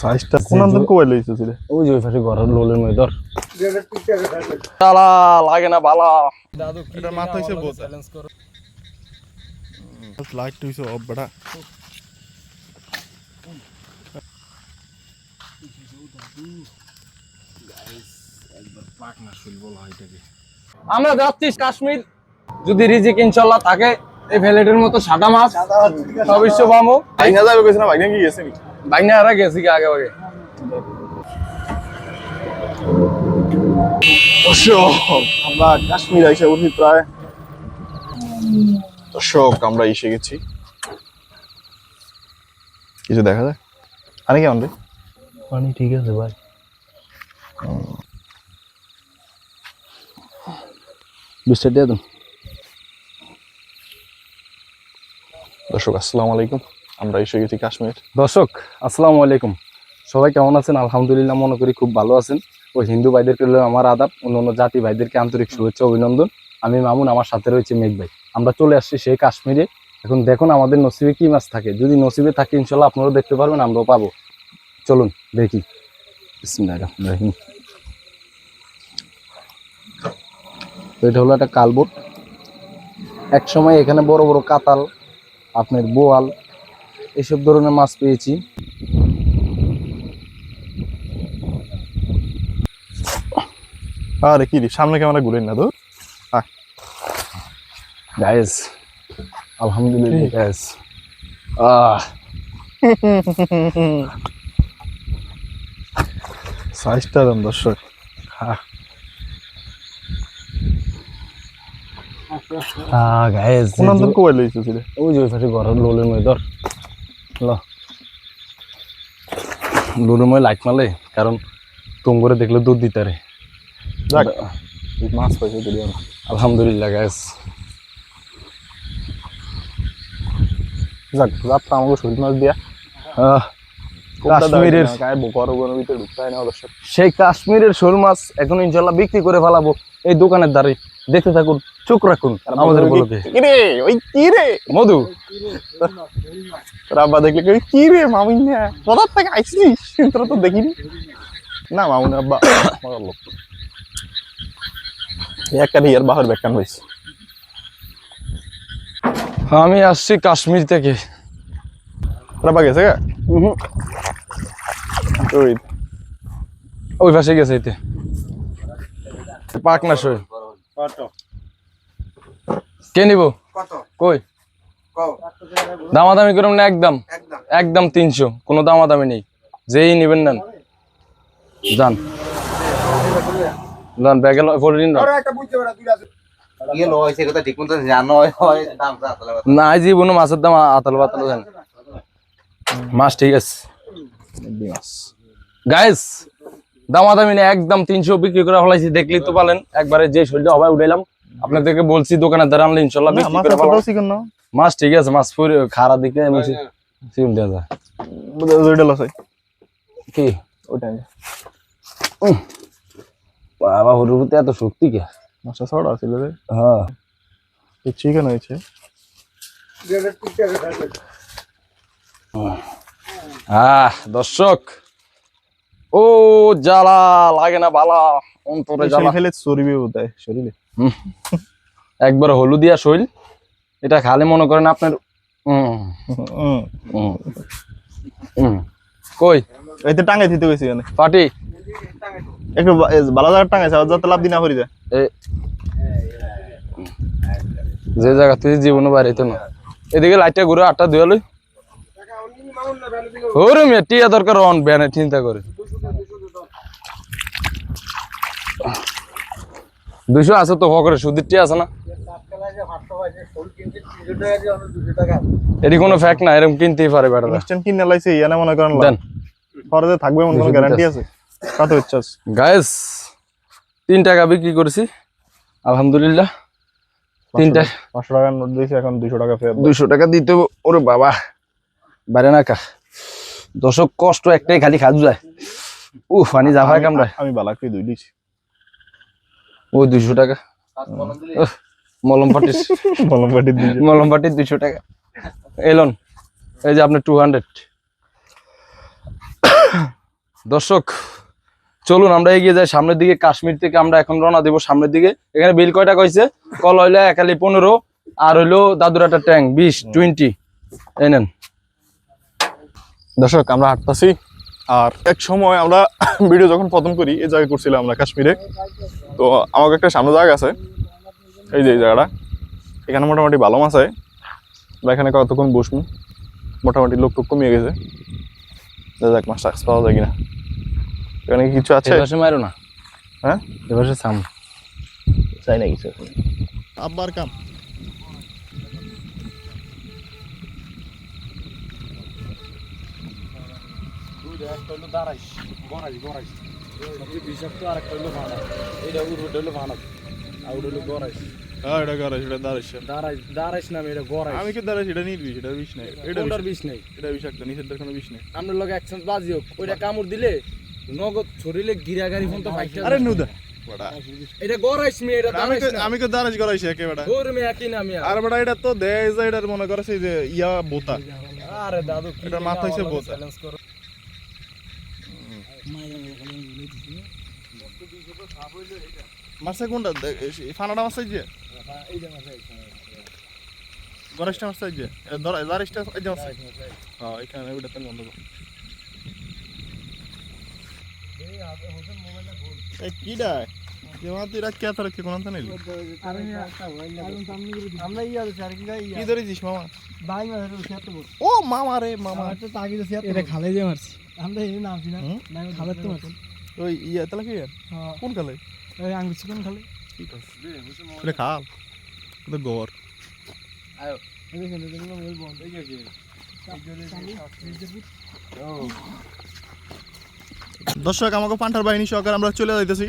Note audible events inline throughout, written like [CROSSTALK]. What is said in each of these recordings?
সাইজটা কোন কোয়াই লইছে ছিলে ওই যে ওই পাশে ঘরের লোলের মধ্যে ধর। লাগে না বালা। দাদু এটা মাথা হইছে বোঝা। লাইট হইছে অফ বড়া আমরা যাচ্ছি কাশ্মীর। যদি রিজিক ইনশাল্লাহ থাকে এই ভ্যালেটের মতো সাদা মাছ। অবশ্য পাবো ভাইনা যাবে কইছ না ভাইনা কি গেছে নি বাইনা হারা গেছি কি আগে আগে দর্শক আমরা কাশ্মীর এসে উঠি প্রায়। দর্শক আমরা এসে গেছি। কিছু দেখা যায় আরে কেমন রে? পানি ঠিক আছে ভাই। বিশটা দিয়ে দেন দর্শক আসসালামু আলাইকুম। আমরা এসে গেছি কাশ্মীর। দর্শক, আসসালামু আলাইকুম। সবাই কেমন আছেন? আলহামদুলিল্লাহ মনে করি খুব ভালো আছেন। ও হিন্দু ভাইদেরকে আমার আদাব, অন্য অন্য জাতি ভাইদেরকে আন্তরিক শুভেচ্ছা, অভিনন্দন। আমি মামুন, আমার সাথে রয়েছে মেঘ ভাই। আমরা চলে আসছি সেই কাশ্মীরে। এখন দেখুন আমাদের নসিবে কি মাছ থাকে। যদি নসিবে থাকে, ইনশাল্লাহ আপনারাও দেখতে পারবেন, আমরাও পাবো। চলুন, দেখি। এটা হলো একটা কালবোট। এক সময় এখানে বড় বড় কাতাল, আপনার বোয়াল এসব ধরনের মাছ পেয়েছি। আরে কি রে সামনে ক্যামেরা ঘুরেন না তো? গাইস আলহামদুলিল্লাহ গাইস আহ। সাইজটা দেন দর্শক। হ্যাঁ গাইস কোন আন্দোলন কোয়াই লইছে ছিলে ওই যে ওই পাশে ঘরের লোলের মধ্যে ধর ল। লোলের মধ্যে লাইট মারলে কারণ তুম করে দেখলে দুধ দিতে রে যাক। মাছ পাইছে দিলি আলহামদুলিল্লাহ গাইস যাক যাত্রা আমাকে শরীর মাছ দিয়া। কাশ্মীরের সেই কাশ্মীরের শোল মাছ এখন ইনশাল্লাহ বিক্রি করে ফেলাবো এই দোকানের দ্বারে দেখতে থাকুন চোখ রাখুন আমাদের বলকে কি রে ওই কি রে মধু রাব্বা দেখলে কই কি রে মামুন? না কোথার থেকে আইছিস তোরা তো দেখিনি। না মামুন আব্বা মজার লোক। একটা ইয়ার বাহার ব্যাখ্যান হয়েছে। আমি আসছি কাশ্মীর থেকে। রাব্বা গেছে গা? ওই। ওই পাশে গেছে এতে পাক না সই। কে নিব? কই? দামাদামি করুন না একদম। একদম। তিনশো কোনো দামাদামি নেই। যেই নিবেন যান। যান ব্যাগে ইয়ে হয় না মাছের দাম আতাল জান মাছ ঠিক আছে। গাইস দামাদামি নেই একদম তিনশো বিক্রি করে ফেলাইছি দেখলেই তো পালেন। একবারে যে শরীরটা হবাই উঠাইলাম। আপনাদেরকে বলছি দোকানের দ্বারা আনলে ইনশাল্লাহ বিক্রি মাছ না ঠিক আছে মাছ পুরো খারা দিকে মুছি সিম দেওয়া যায় ওইটা আছে কি? ওইটাই বাবা হরুর প্রতি এত শক্তি কে? মাছটা ছড়া ছিল রে। হ্যাঁ। চিকেন হয়েছে। আহ দর্শক ও জ্বালা লাগে না বালা অন্তরে জ্বালা। খেলে চর্বি দেয় শরীরে। একবার হলুদিয়া শৈল এটা খালে মনে করেন আপনার। কই? এইতে টাঙ্গাই দিতে গেছি এখানে। পাটি একটু ভালো জায়গায় টাঙ্গাইছে আর যাতে লাভ দিনা করি যায় যে জায়গা তুই জীবনে বাড়িতে না। এদিকে লাইটটা ঘুরে আটটা দুয়া লই। ওরে মিয়া টিয়া দরকার অন ব্যানে চিন্তা করে। দুশো আছে তো হকরে সুদের টিয়া আছে না? এটি কোনো ফ্যাক্ট না এরকম কিনতেই পারে বেটা ইনস্ট্যান্ট কিনে লাইছে ইয়ানে মনে করেন দেন। খরচে থাকবে মনে কোনো দুশো গ্যারান্টি আছে। কত হচ্ছে গায়েস তিন টাকা বিক্রি করেছি আলহামদুলিল্লাহ। তিনটা পাঁচশো টাকার নোট দিয়েছি এখন দুশো টাকা ফেরত। দুইশো টাকা দিতে। ওরে বাবা। বাইরে না কা। দশক কষ্ট একটাই খালি খাজু যায়। উ পানি যা হয় কামড়ায়। আমি বালাকড়ি দুই দিয়েছি ওই দুইশো টাকা। মলম পাটির মলম পাটি [LAUGHS] মলম পাটির দুইশো টাকা। এলন এই যে আপনার টু হান্ড্রেড দর্শক চলুন আমরা এগিয়ে যাই সামনের দিকে। কাশ্মীর থেকে আমরা এখন রওনা দিব সামনের দিকে। এখানে বিল কয়টা কইছে? কল হইল একালি পনেরো আর হইল দাদুর একটা ট্যাঙ্ক বিশ টোয়েন্টি এই নেন। দর্শক আমরা হাঁটতাছি। আর এক সময় আমরা [LAUGHS] ভিডিও যখন প্রথম করি এই জায়গায় করছিলাম আমরা কাশ্মীরে। তো আমাকে একটা সামনে জায়গা আছে। এই যে এই জায়গাটা। এখানে মোটামুটি ভালো মাছ হয়। বা এখানে কতক্ষণ বসবো? মোটামুটি লোক টোক কমিয়ে গেছে। দেখা যাক মাছটা পাওয়া যায় কিনা। এখানে কি কিছু আছে? মারো না। হ্যাঁ? এপাশে সাম চাই না কিছু। আব্বার কাম। হ্যাঁ এটা গাড়াইশ এটা দাঁড়াইশ আমি কি এটা নির্বিষ এটা বিষ নাই। এটা বিষ এটা বিষাক্ত নিষেধের কোনো বিষ নাই। আমরা লগে একসাথে বাজি হোক ওইটা কামড় দিলে নগদ ছড়িলে ফোন তো আরে নুদা। এটা মি এটা আমি তো- আমি মে একই নামি আর বড়া এটা তো দেয় যে এটার মনে করে সেই যে ইয়া বোতা। আরে দাদু কি এটার মাথা বোতা। চ্যালেঞ্জ কোনটা? ফানাটা মাছ চাইছে গণেশটা মাছ চাইছে দাঁড়াইশটা এই যে মাছ চাইছে। হ্যাঁ এখানে ওটা তাহলে বন্ধ কর। এই কিডা? যে মাছ আমরা ইয়া আছে আর কি গাই কি ধরেছিস মামা? ভাই মাছের খেত বল ও মামা রে মামা। আমার তো তাগি তো খেত এটা খালে যে মারছি। আমরা এই নামছি না? খালে তো মারছি। ওই ইয়া তাহলে কি হ্যাঁ কোন ওই আঙ্গুর চিকন খালে কি এটা খাল এটা গর এই দেখেন বন্ধ এই দর্শক আমাকে পান্ঠার বাহিনী সহকারে আমরা চলে যাইতেছি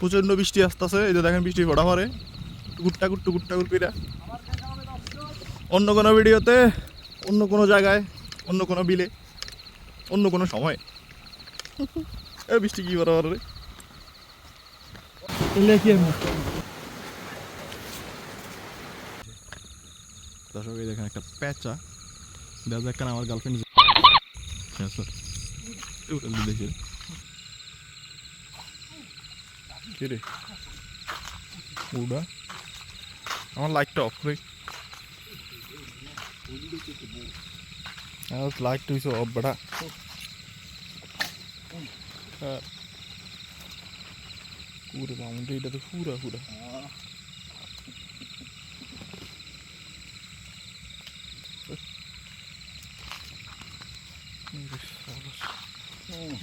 প্রচণ্ড বৃষ্টি আসতেছে এই যে দেখেন বৃষ্টি ফোটা পরে টুকুর টাকুর টুকুর টাকুর পিরা অন্য কোনো ভিডিওতে অন্য কোনো জায়গায় অন্য কোনো বিলে অন্য কোনো সময় এ বৃষ্টি কি বরাবর রে? এলে কি দর্শক এই দেখেন একটা প্যাচা। দেখা যাক আমার গার্লফ্রেন্ড হ্যাঁ দেখি। কি রে? উড়া। আমার লাইটটা অফ করে আমার লাইটটা হইছে অফ বেটা। হ্যাঁ পুরো মামুন এটা তো পুরা পুরা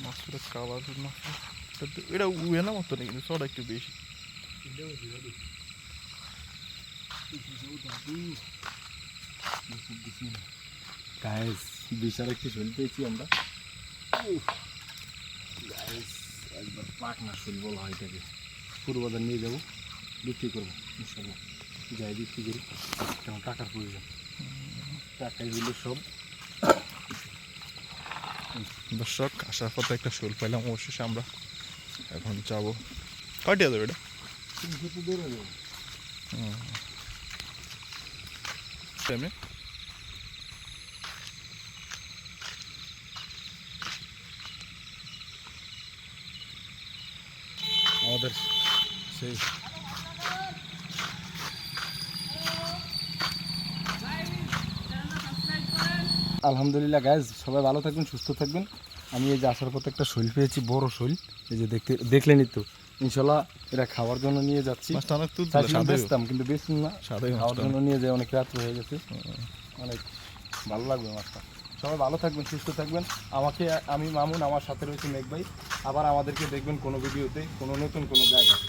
মাছটা কাবার মাছ এটা উয়ে না মতো না কিন্তু সরা একটু বেশি গাইস বিশাল একটি শোল পেয়েছি আমরা একবার পাকনা শোল বলা হয় এটাকে। পুরো বাজার নিয়ে যাব বিক্রি করব ইনশাল্লাহ। যাই বিক্রি করি তেমন টাকার প্রয়োজন। টাকাই দিলে সব। দর্শক আসার পথে একটা শোল পাইলাম অবশেষে আমরা এখন যাব কয়টা যাবে এটা? টাইমে আমাদের সেই আলহামদুলিল্লাহ গাইজ সবাই ভালো থাকবেন সুস্থ থাকবেন। আমি এই যে আসার পথে একটা শৈল পেয়েছি বড় শৈল। এই যে দেখতে দেখলেনই তো। ইনশাল্লাহ এটা খাওয়ার জন্য নিয়ে যাচ্ছি। বেচতাম কিন্তু বেচতাম না। খাওয়ার জন্য নিয়ে যায় অনেক রাত্র হয়ে গেছে। অনেক ভালো লাগবে মাছটা। সবাই ভালো থাকবেন সুস্থ থাকবেন। আমাকে আমি মামুন আমার সাথে রয়েছে মেঘ ভাই। আবার আমাদেরকে দেখবেন কোনো ভিডিওতে কোনো নতুন কোনো জায়গায়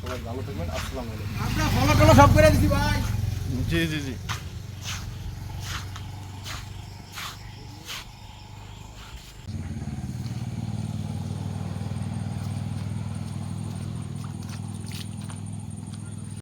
সবাই ভালো থাকবেন আসসালামু আলাইকুম। আমরা ফলো টলো সব করে দিছি ভাই। জি জি জি।